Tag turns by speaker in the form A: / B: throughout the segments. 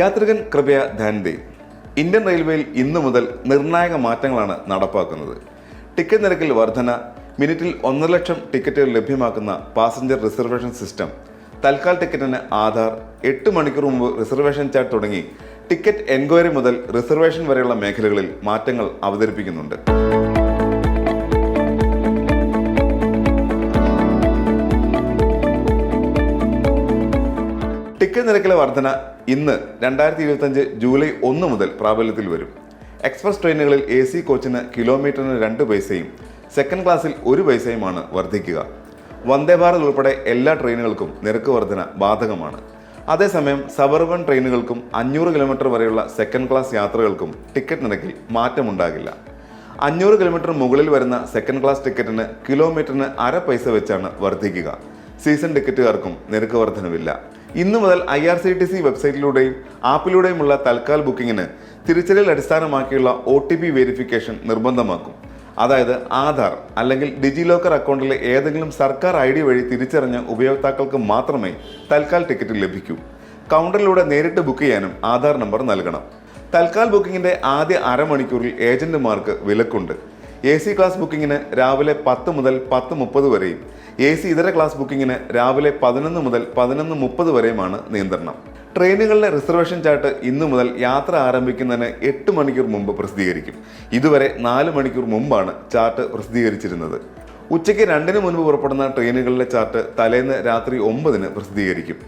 A: യാത്രികൻ കൃപയ ധാൻദേ ഇന്ത്യൻ റെയിൽവേയിൽ ഇന്നു മുതൽ നിർണായക മാറ്റങ്ങളാണ് നടപ്പാക്കുന്നത്. ടിക്കറ്റ് നിരക്കിൽ വർധന മിനിറ്റിൽ ഒന്നര ലക്ഷം ടിക്കറ്റുകൾ ലഭ്യമാക്കുന്ന പാസഞ്ചർ റിസർവേഷൻ സിസ്റ്റം തൽക്കാൽ ടിക്കറ്റിന് ആധാർ എട്ട് മണിക്കൂർ മുമ്പ് റിസർവേഷൻ ചാർട്ട് തുടങ്ങി ടിക്കറ്റ് എൻക്വയറി മുതൽ റിസർവേഷൻ വരെയുള്ള മേഖലകളിൽ മാറ്റങ്ങൾ അവതരിപ്പിക്കുന്നുണ്ട്. ടിക്കറ്റ് നിരക്കിലെ വർധന ഇന്ന് രണ്ടായിരത്തി ഇരുപത്തഞ്ച് ജൂലൈ ഒന്ന് മുതൽ പ്രാബല്യത്തിൽ വരും. എക്സ്പ്രസ് ട്രെയിനുകളിൽ എ സി കോച്ചിന് കിലോമീറ്ററിന് രണ്ട് പൈസയും സെക്കൻഡ് ക്ലാസ്സിൽ ഒരു പൈസയുമാണ് വർദ്ധിക്കുക. വന്ദേ ഭാരത് ഉൾപ്പെടെ എല്ലാ ട്രെയിനുകൾക്കും നിരക്ക് വർധന ബാധകമാണ്. അതേസമയം സബർബൻ ട്രെയിനുകൾക്കും അഞ്ഞൂറ് കിലോമീറ്റർ വരെയുള്ള സെക്കൻഡ് ക്ലാസ് യാത്രകൾക്കും ടിക്കറ്റ് നിരക്കിൽ മാറ്റമുണ്ടാകില്ല. അഞ്ഞൂറ് കിലോമീറ്റർ മുകളിൽ വരുന്ന സെക്കൻഡ് ക്ലാസ് ടിക്കറ്റിന് കിലോമീറ്ററിന് അര പൈസ വെച്ചാണ് വർദ്ധിക്കുക. സീസൺ ടിക്കറ്റുകാർക്കും നിരക്ക് വർധനവില്ല. ഇന്നു മുതൽ I R C T C വെബ്സൈറ്റിലൂടെയും ആപ്പിലൂടെയുമുള്ള തൽക്കാൽ ബുക്കിങ്ങിന് തിരിച്ചറിയൽ അടിസ്ഥാനമാക്കിയുള്ള ഒ ടി പി വെരിഫിക്കേഷൻ നിർബന്ധമാക്കും. അതായത് ആധാർ അല്ലെങ്കിൽ ഡിജി ലോക്കർ അക്കൗണ്ടിലെ ഏതെങ്കിലും സർക്കാർ ഐ ഡി വഴി തിരിച്ചറിഞ്ഞ ഉപയോക്താക്കൾക്ക് മാത്രമേ തൽക്കാൽ ടിക്കറ്റ് ലഭിക്കൂ. കൗണ്ടറിലൂടെ നേരിട്ട് ബുക്ക് ചെയ്യാനും ആധാർ നമ്പർ നൽകണം. തൽക്കാൽ ബുക്കിങ്ങിന്റെ ആദ്യ അരമണിക്കൂറിൽ ഏജന്റുമാർക്ക് വിലക്കുണ്ട്. എ സി ക്ലാസ് ബുക്കിങ്ങിന് രാവിലെ പത്ത് മുതൽ പത്ത് മുപ്പത് വരെയും എ സി ഇതര ക്ലാസ് ബുക്കിങ്ങിന് രാവിലെ പതിനൊന്ന് മുതൽ പതിനൊന്ന് മുപ്പത് വരെയുമാണ് നിയന്ത്രണം. ട്രെയിനുകളിലെ റിസർവേഷൻ ചാർട്ട് ഇന്നു മുതൽ യാത്ര ആരംഭിക്കുന്നതിന് എട്ട് മണിക്കൂർ മുമ്പ് പ്രസിദ്ധീകരിക്കും. ഇതുവരെ നാല് മണിക്കൂർ മുമ്പാണ് ചാർട്ട് പ്രസിദ്ധീകരിച്ചിരുന്നത്. ഉച്ചയ്ക്ക് രണ്ടിന് മുൻപ് പുറപ്പെടുന്ന ട്രെയിനുകളിലെ ചാർട്ട് തലേന്ന് രാത്രി ഒമ്പതിന് പ്രസിദ്ധീകരിക്കും.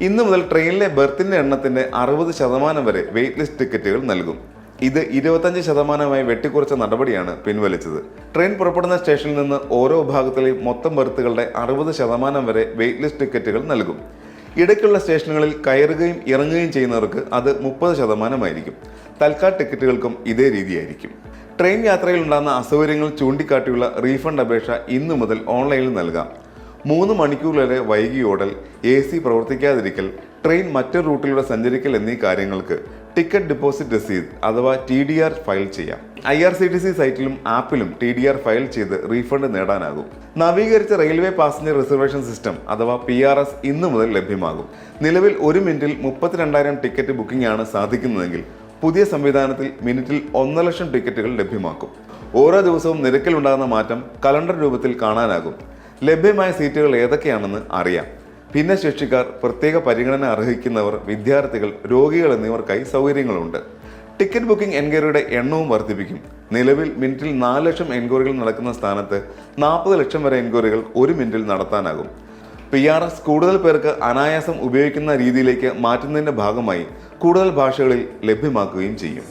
A: ഇന്നു മുതൽ ട്രെയിനിലെ ബെർത്തിന്റെ എണ്ണത്തിന്റെ അറുപത് ശതമാനം വരെ വെയിറ്റ് ലിസ്റ്റ് ടിക്കറ്റുകൾ നൽകും. ഇത് ഇരുപത്തഞ്ച് ശതമാനമായി വെട്ടിക്കുറച്ച നടപടിയാണ് പിൻവലിച്ചത്. ട്രെയിൻ പുറപ്പെടുന്ന സ്റ്റേഷനിൽ നിന്ന് ഓരോ വിഭാഗത്തിലെയും മൊത്തം ബർത്തുകളുടെ അറുപത് ശതമാനം വരെ വെയിറ്റ് ലിസ്റ്റ് ടിക്കറ്റുകൾ നൽകും. ഇടയ്ക്കുള്ള സ്റ്റേഷനുകളിൽ കയറുകയും ഇറങ്ങുകയും ചെയ്യുന്നവർക്ക് അത് മുപ്പത് ശതമാനമായിരിക്കും. തൽക്കാൽ ടിക്കറ്റുകൾക്കും ഇതേ രീതിയായിരിക്കും. ട്രെയിൻ യാത്രയിൽ ഉണ്ടാകുന്ന അസൗകര്യങ്ങൾ ചൂണ്ടിക്കാട്ടിയുള്ള റീഫണ്ട് അപേക്ഷ ഇന്നു മുതൽ ഓൺലൈനിൽ നൽകാം. മൂന്ന് മണിക്കൂർ വരെ വൈകി ഓടൽ എ സി പ്രവർത്തിക്കാതിരിക്കൽ ട്രെയിൻ മറ്റൊരു റൂട്ടിലൂടെ സഞ്ചരിക്കൽ എന്നീ കാര്യങ്ങൾക്ക് ടിക്കറ്റ് ഡെപ്പോസിറ്റ് രസീത് അഥവാ ടി ഡി ആർ ഫയൽ ചെയ്യാം. I R C T C സൈറ്റിലും ആപ്പിലും ടി ഡി ആർ ഫയൽ ചെയ്ത് റീഫണ്ട് നേടാനാകും. നവീകരിച്ച റെയിൽവേ പാസഞ്ചർ റിസർവേഷൻ സിസ്റ്റം അഥവാ പി ആർ എസ് ഇന്ന് മുതൽ ലഭ്യമാകും. നിലവിൽ ഒരു മിനിറ്റിൽ മുപ്പത്തിരണ്ടായിരം ടിക്കറ്റ് ബുക്കിംഗ് ആണ് സാധിക്കുന്നതെങ്കിൽ പുതിയ സംവിധാനത്തിൽ മിനിറ്റിൽ ഒന്നര ലക്ഷം ടിക്കറ്റുകൾ ലഭ്യമാക്കും. ഓരോ ദിവസവും നിരക്കിലുണ്ടാകുന്ന മാറ്റം കലണ്ടർ രൂപത്തിൽ കാണാനാകും. ലഭ്യമായ സീറ്റുകൾ ഏതൊക്കെയാണെന്ന് അറിയാം. ഭിന്നശേഷിക്കാർ പ്രത്യേക പരിഗണന അർഹിക്കുന്നവർ വിദ്യാർത്ഥികൾ രോഗികൾ എന്നിവർക്കായി സൗകര്യങ്ങളുണ്ട്. ടിക്കറ്റ് ബുക്കിംഗ് എൻക്വയറിയുടെ എണ്ണവും വർദ്ധിപ്പിക്കും. നിലവിൽ മിനിറ്റിൽ നാല് ലക്ഷം എൻക്വയറികൾ നടക്കുന്ന സ്ഥാനത്ത് നാൽപ്പത് ലക്ഷം വരെ എൻക്വയറികൾ ഒരു മിനിറ്റിൽ നടത്താനാകും. പി ആർ എസ് കൂടുതൽ പേർക്ക് അനായാസം ഉപയോഗിക്കുന്ന രീതിയിലേക്ക് മാറ്റുന്നതിന്റെ ഭാഗമായി കൂടുതൽ ഭാഷകളിൽ ലഭ്യമാക്കുകയും ചെയ്യും.